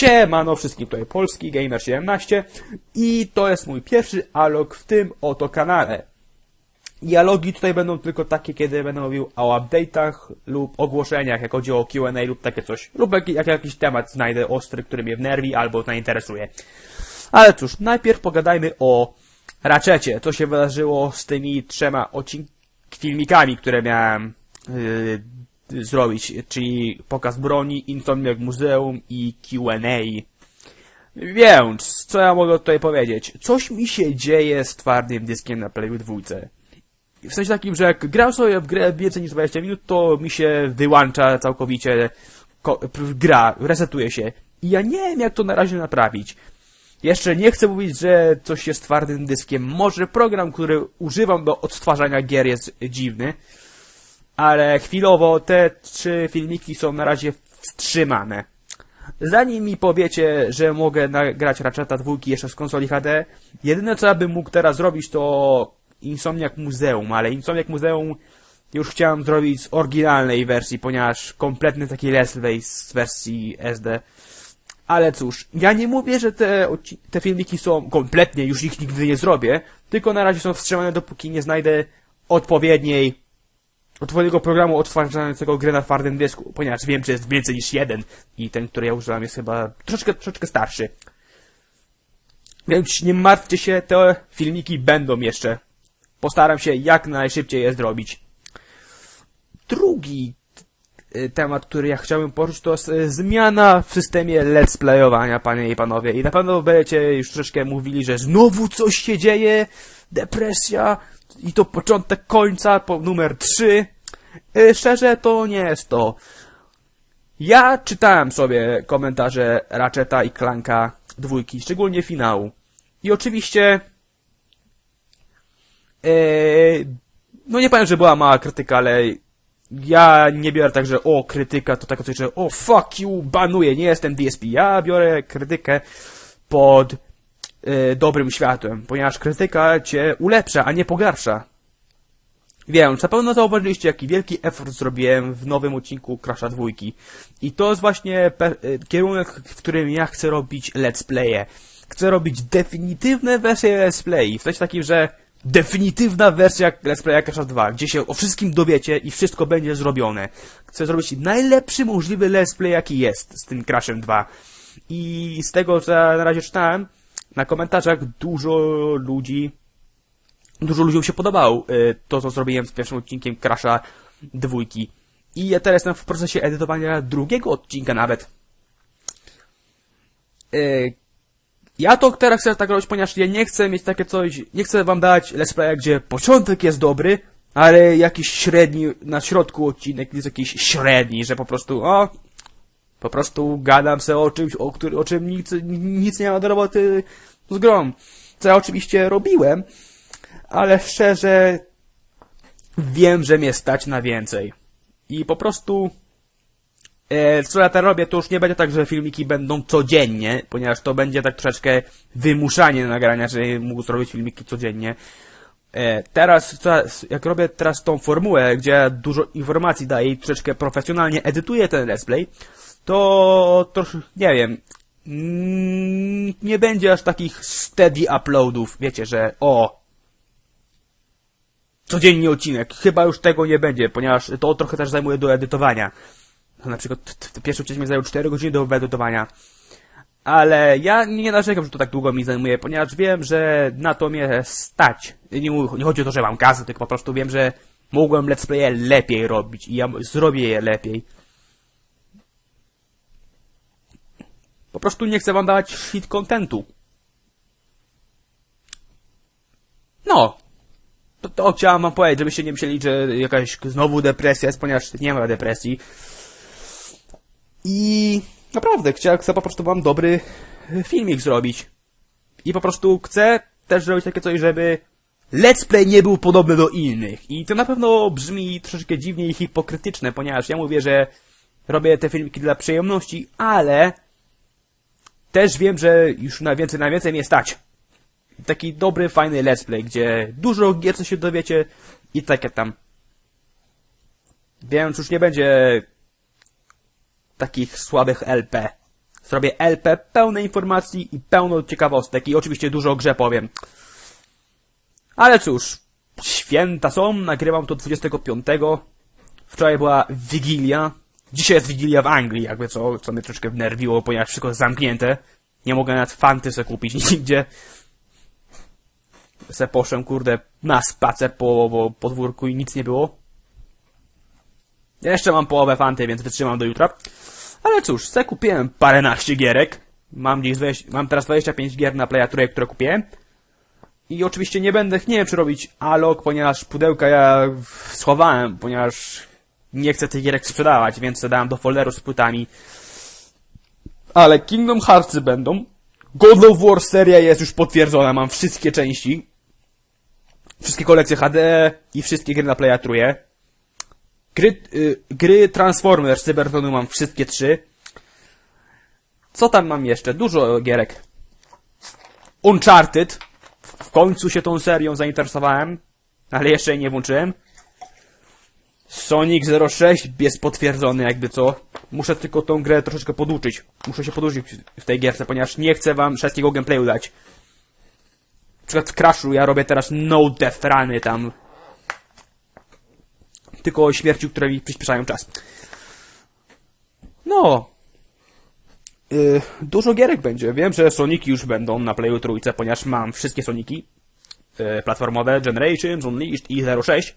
Siemano wszystkim, tutaj Polski Gamer 17 i to jest mój pierwszy alog w tym oto kanale. Dialogi tutaj będą tylko takie, kiedy będę mówił o update'ach lub ogłoszeniach, jak chodzi o Q&A lub takie coś. Lub jak, jak jakiś temat znajdę ostry, który mnie wnerwi albo zainteresuje. Ale cóż, najpierw pogadajmy o Ratchetie. Co się wydarzyło z tymi trzema odcink- filmikami, które miałem yy, zrobić, czyli pokaz broni, Insomniac Muzeum i Q&A. Więc, co ja mogę tutaj powiedzieć? Coś mi się dzieje z twardym dyskiem na Playu 2. W sensie takim, że jak gram sobie w grę więcej niż 20 minut, to mi się wyłącza całkowicie gra, resetuje się. I ja nie wiem, jak to na razie naprawić. Jeszcze nie chcę mówić, że coś jest twardym dyskiem. Może program, który używam do odtwarzania gier jest dziwny, ale chwilowo te trzy filmiki są na razie wstrzymane. Zanim mi powiecie, że mogę nagrać Ratcheta dwójki jeszcze z konsoli HD, jedyne co ja bym mógł teraz zrobić to Insomniac Muzeum, ale Insomniac Muzeum już chciałem zrobić z oryginalnej wersji, ponieważ kompletny taki let's z wersji SD. Ale cóż, ja nie mówię, że te, te filmiki są kompletnie, już ich nigdy nie zrobię, tylko na razie są wstrzymane, dopóki nie znajdę odpowiedniej, odpowiedniego programu odtwarzającego grę na twardym dysku, ponieważ wiem, że jest więcej niż jeden i ten, który ja używam jest chyba troszeczkę, troszeczkę starszy. Więc nie martwcie się, te filmiki będą jeszcze. Postaram się jak najszybciej je zrobić. Drugi y, temat, który ja chciałbym poruszyć, to jest y, zmiana w systemie let's playowania, panie i panowie. I na pewno będziecie już troszeczkę mówili, że znowu coś się dzieje, depresja i to początek końca, po numer 3. Y, Szczerze, to nie jest to. Ja czytałem sobie komentarze Ratcheta i Clanka dwójki, szczególnie finału. I oczywiście Eee, no nie powiem, że była mała krytyka, ale ja nie biorę tak, że o, krytyka to takie coś, że o, fuck you, banuję, nie jestem DSP. Ja biorę krytykę pod e, dobrym światłem, ponieważ krytyka cię ulepsza, a nie pogarsza. Więc na pewno zauważyliście, jaki wielki effort zrobiłem w nowym odcinku Crasha dwójki. I to jest właśnie e, kierunek, w którym ja chcę robić let's playe. Chcę robić definitywne wersje let's play. W sensie takim, że definitywna wersja Let's Playa Crasha 2, gdzie się o wszystkim dowiecie i wszystko będzie zrobione. Chcę zrobić najlepszy możliwy Let's Play, jaki jest z tym Crashem 2. I z tego, co na razie czytałem, na komentarzach dużo ludzi, dużo ludziom się podobało y, to, co zrobiłem z pierwszym odcinkiem Crasha 2. I ja teraz jestem w procesie edytowania drugiego odcinka nawet. Y, ja to teraz chcę tak robić, ponieważ ja nie chcę mieć takie coś, nie chcę wam dać let's playa, gdzie początek jest dobry, ale jakiś średni, na środku odcinek jest jakiś średni, że po prostu, o, po prostu gadam se o czymś, o, który, o czym nic, nic nie ma do roboty z grą. Co ja oczywiście robiłem, ale szczerze wiem, że mnie stać na więcej. I po prostu E, co ja teraz robię, to już nie będzie tak, że filmiki będą codziennie, ponieważ to będzie tak troszeczkę wymuszanie nagrania, że mógł zrobić filmiki codziennie. E, teraz, jak robię teraz tą formułę, gdzie dużo informacji daję i troszeczkę profesjonalnie edytuję ten let's play, to troszkę, nie wiem, nie będzie aż takich steady uploadów, wiecie, że o, codziennie odcinek. Chyba już tego nie będzie, ponieważ to trochę też zajmuje do edytowania. Na przykład pierwszy odcinek mi zajął 4 godziny do wyedytowania. Ale ja nie narzekam, że to tak długo mi zajmuje, ponieważ wiem, że na to mnie stać. Nie, nie chodzi o to, że mam kasę, tylko po prostu wiem, że mogłem let's playe lepiej robić i ja zrobię je lepiej. Po prostu nie chcę wam dawać shit contentu. No. To, to chciałem wam powiedzieć, żebyście nie myśleli, że jakaś znowu depresja jest, ponieważ nie ma depresji. I naprawdę chcę, chcę po prostu wam dobry e, filmik zrobić. I po prostu chcę też zrobić takie coś, żeby let's play nie był podobny do innych. I to na pewno brzmi troszeczkę dziwnie i hipokrytyczne, ponieważ ja mówię, że robię te filmiki dla przyjemności, ale też wiem, że już na więcej, na więcej mnie stać. Taki dobry, fajny let's play, gdzie dużo gier co się dowiecie i takie tam. Więc już nie będzie takich słabych LP. Zrobię LP pełne informacji i pełno ciekawostek i oczywiście dużo o grze powiem. Ale cóż, święta są, nagrywam to 25. Wczoraj była Wigilia. Dzisiaj jest Wigilia w Anglii, jakby co, co mnie troszkę wnerwiło, ponieważ wszystko jest zamknięte. Nie mogę nawet fanty sobie kupić nigdzie. Se poszłem, kurde, na spacer po, po podwórku i nic nie było. Jeszcze mam połowę fanty, więc wytrzymam do jutra. Ale cóż, se kupiłem paręnaście gierek. Mam, gdzieś 20, mam teraz 25 gier na Playa Trójkę, które kupiłem. I oczywiście nie będę, nie wiem czy robić alog, ponieważ pudełka ja schowałem, ponieważ nie chcę tych gierek sprzedawać, więc dałem do folderu z płytami. Ale Kingdom Hearts będą. God of War seria jest już potwierdzona, mam wszystkie części. Wszystkie kolekcje HD i wszystkie gry na Playa Trójkę. Gry, y, gry Transformers Cybertronu mam wszystkie trzy. Co tam mam jeszcze? Dużo gierek. Uncharted. W końcu się tą serią zainteresowałem, ale jeszcze jej nie włączyłem. Sonic 06 jest potwierdzony jakby co. Muszę tylko tą grę troszeczkę poduczyć. Muszę się poduczyć w tej gierce, ponieważ nie chcę wam wszystkiego gameplayu dać. Na przykład w Crashu ja robię teraz no death runy tam. Tylko śmierci, które mi przyspieszają czas. No. Yy, dużo gierek będzie. Wiem, że Soniki już będą na Playu Trójce, ponieważ mam wszystkie Soniki. Yy, platformowe, Generations, Unleashed i 06.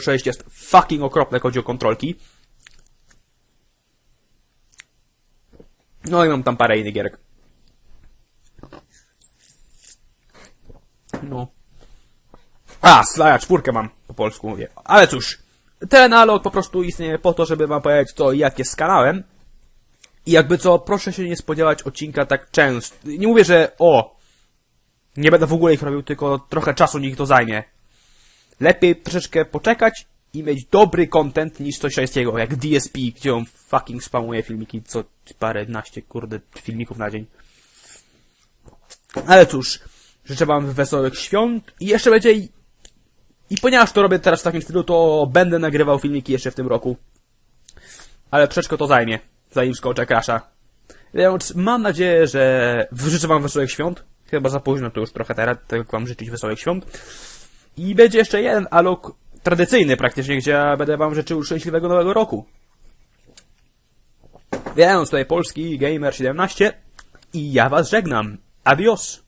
06 jest fucking okropne, jak chodzi o kontrolki. No i mam tam parę innych gierek. No. A, Slaja czwórkę mam po polsku mówię. Ale cóż, ten analog po prostu istnieje po to, żeby wam powiedzieć co i jak jest z kanałem. I jakby co, proszę się nie spodziewać odcinka tak często. Nie mówię, że o, nie będę w ogóle ich robił, tylko trochę czasu niech to zajmie. Lepiej troszeczkę poczekać i mieć dobry content niż coś szaleńskiego, jak DSP, gdzie on fucking spamuje filmiki co paręnaście, kurde, filmików na dzień. Ale cóż, życzę wam wesołych świąt i jeszcze będzie i, ponieważ to robię teraz w takim stylu, to będę nagrywał filmiki jeszcze w tym roku. Ale troszeczkę to zajmie, zanim skończę Crasha. Więc mam nadzieję, że życzę wam wesołych świąt. Chyba za późno to już trochę teraz, tak wam życzyć wesołych świąt. I będzie jeszcze jeden alok tradycyjny praktycznie, gdzie ja będę wam życzył szczęśliwego nowego roku. Więc tutaj Polski Gamer 17 i ja was żegnam. Adios!